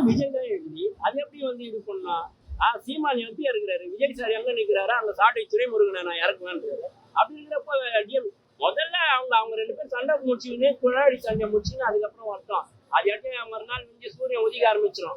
வந்து விஜய் தான் எழுதி. அது எப்படி வந்து இது பண்ணா? ஆ சீமான் எம்பி இருக்கிறாரு. விஜய் சார் எங்க நிக்கிறாரு அங்க சாட்டை துறைமுருகனை நான் இறக்குவேன்றாரு. அப்படி டிஎம் முதல்ல அவங்க அவங்க ரெண்டு பேரும் சண்டை முடிச்சுக்கின்னு குழாடி சண்டை முடிச்சுன்னு அதுக்கப்புறம் வரட்டும். அது இடத்துல மறுநாள் முடிஞ்சு சூரியன் உதிக்க ஆரம்பிச்சிடும்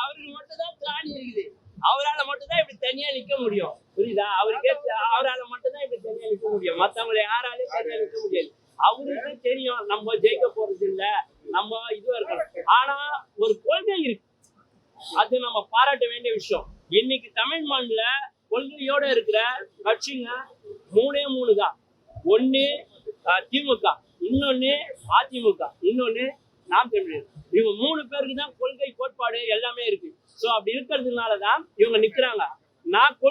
அவருக்கு மட்டும்தான் திராணி இருக்குது. அவரால மட்டும்தான் இப்படி தனியா நிக்க முடியும். புரியுதா? அவருக்கே அவரால மட்டும்தான் இப்படி தனியா நிக்க முடியும். மத்தவங்களை யாராலையும் தனியா நிக்க முடியாது. அவருக்கு தெரியும் நம்ம ஜெயிக்க போறது இல்ல. நம்ம இதுவா இருக்கணும். ஆனா ஒரு கொள்கை இருக்கு. அது நம்ம பாராட்ட வேண்டிய விஷயம். இன்னைக்கு தமிழ் மாநில கொள்கையோட இருக்கிற கட்சிங்க மூணே மூணு தான். ஒன்னு அஹ், திமுக இன்னொன்னு அதிமுக இன்னொன்னு நாம் தமிழர். இவங்க மூணு பேருக்கு தான் கொள்கை கோட்பாடு எல்லாமே இருக்கு. ஸோ அப்படி இருக்கிறதுனால தான் இவங்க நிக்கிறாங்க.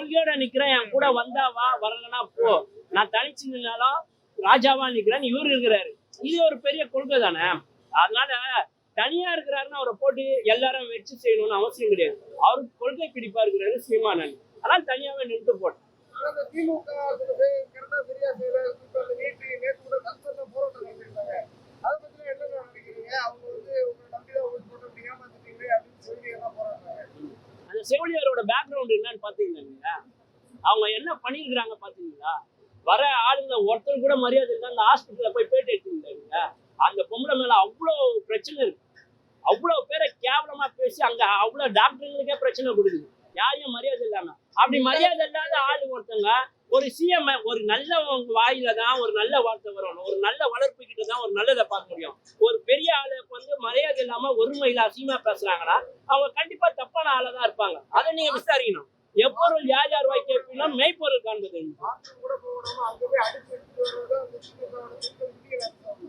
கொள்கையோட நிக்கிறேன் என் கூட வந்தா வா வரலனா போ. நான் தனிச்சு நின்னாலும் ராஜாவா நிக்கிறேன் இவர் இருக்கிறாரு. இது ஒரு பெரிய கொள்கை தானே? அதனால தனியா இருக்கிறாருன்னு அவரை போட்டு எல்லாரும் வச்சு செய்யணும்னு அவசியம் கிடையாது. அவருக்கு கொள்கை பிடிப்பா இருக்கிறாரு சீமானன். ஆனால் தனியாவே நின்று போட்டேன். திமுக செவிலியரோட பேக்ரவுண்ட் என்னன்னு பாத்தீங்களா நீங்க அவங்க என்ன பண்ணியிருக்கிறாங்க பாத்தீங்களா வர ஆளுங்க ஒருத்தர் கூட மரியாதை இல்லை அந்த ஹாஸ்பிட்டல்ல போய் பேட்டி எடுத்துருந்தாங்க அந்த பொம்பளை மேல அவ்வளோ பிரச்சனை இருக்கு. அவ்வளோ பேரை கேவலமா பேசி அங்க அவ்வளோ டாக்டருங்களுக்கே பிரச்சனை கொடுக்குது. யாரையும் மரியாதை இல்லாம. அப்படி மரியாதை இல்லாத ஆளு ஒருத்தங்க ஒரு சிஎம் ஒரு நல்ல வாயில தான் ஒரு நல்ல வார்த்தை வரணும். ஒரு நல்ல வளர்ப்பு கிட்ட தான் ஒரு நல்லதை பார்க்க முடியும். ஒரு பெரிய ஆளுக்கு வந்து மரியாதை இல்லாம ஒருமையில அசிங்கமா பேசுறாங்கன்னா அவங்க கண்டிப்பா தப்பான ஆளா தான் இருப்பாங்க. அதை நீங்க விசாரிக்கணும். எப்பொருள் யார் யார் வாய் கேட்பீங்கன்னா மெய்ப்பொருள் காண்பது.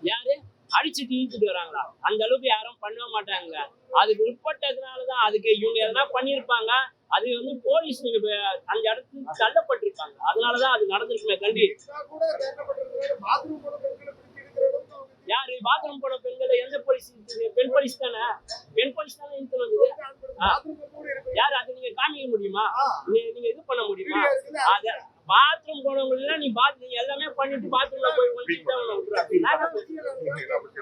யாரு? அடிச்சு எடுத்துட்டு யாரு அடிச்சுட்டு இழுத்துட்டு வராங்களா? அந்த அளவுக்கு யாரும் பண்ண மாட்டாங்க அதுக்கு உட்பட்டதுனாலதான் அதுக்கு இவங்க எதனா பண்ணியிருப்பாங்க. அது வந்து போலீஸ் அந்த இடத்துக்கு தள்ளப்பட்டிருப்பாங்க. அதனாலதான் அது நடந்திருக்குமே கண்டி யாரு? பாத்ரூம் போன பெண்களை எந்த போலீஸ் பெண் போலீஸ் தானே? பெண் போலீஸ் தானே இழுத்து வந்தது பாத்ரூம் கூட இருக்கு யாரு அதை நீங்க காமிக்க முடியுமா? நீங்க இது பண்ண முடியுமா? அத பாத்ரூம் போனவங்க நீ பாத் நீ எல்லாமே பண்ணிட்டு பாத்ரூம்ல போய் ஒழிச்சுட்டு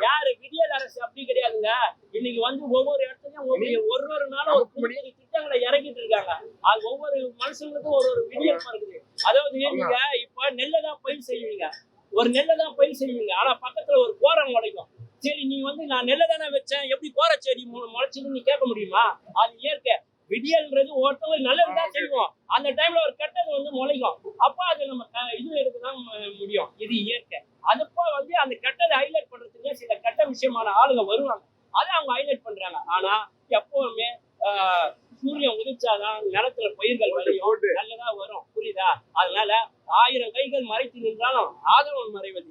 யாரு? விடியல் அரசு அப்படி கிடையாதுங்க. இன்னைக்கு வந்து ஒவ்வொரு இடத்துலயும் ஒவ்வொரு ஒரு ஒரு நாளும் ஒரு புதிய திட்டங்களை இறக்கிட்டு இருக்காங்க. அது ஒவ்வொரு மனுஷங்களுக்கும் ஒரு ஒரு விடியல் இருக்குது. அதாவது நீங்க இப்ப நெல்லை தான் பயிர் செய்வீங்க. ஒரு நெல்லை தான் பயிர் செய்வீங்க. ஆனா பக்கத்துல ஒரு கோரம் முளைக்கும். சரி நீ வந்து நான் நெல்லை தானே வச்சேன். எப்படி கோர செடி முளைச்சுன்னு நீ கேட்க முடியுமா? அது இயற்கை. விடியல்ன்றது ஒருத்தவங்க நல்லது தான் செய்வோம். அந்த டைம்ல ஒரு கெட்டது வந்து முளைக்கும். அப்ப அது நம்ம க- இது எடுக்க தான் மு- முடியும். இது இயற்கை. அதுப்போ வந்து அந்த கெட்டதை ஹைலைட் பண்றதுக்கு சில கெட்ட விஷயமான ஆளுங்க வருவாங்க. அதை அவங்க ஹைலைட் பண்றாங்க. ஆனா எப்பவுமே சூரியன் உதிச்சாதான் நிலத்துல பயிர்கள் விளையும். நல்லதா வரும். புரியுதா? அதனால ஆயிரம் கைகள் மறைத்து நின்றாலும் ஆதரவன் மறைவதில்லை.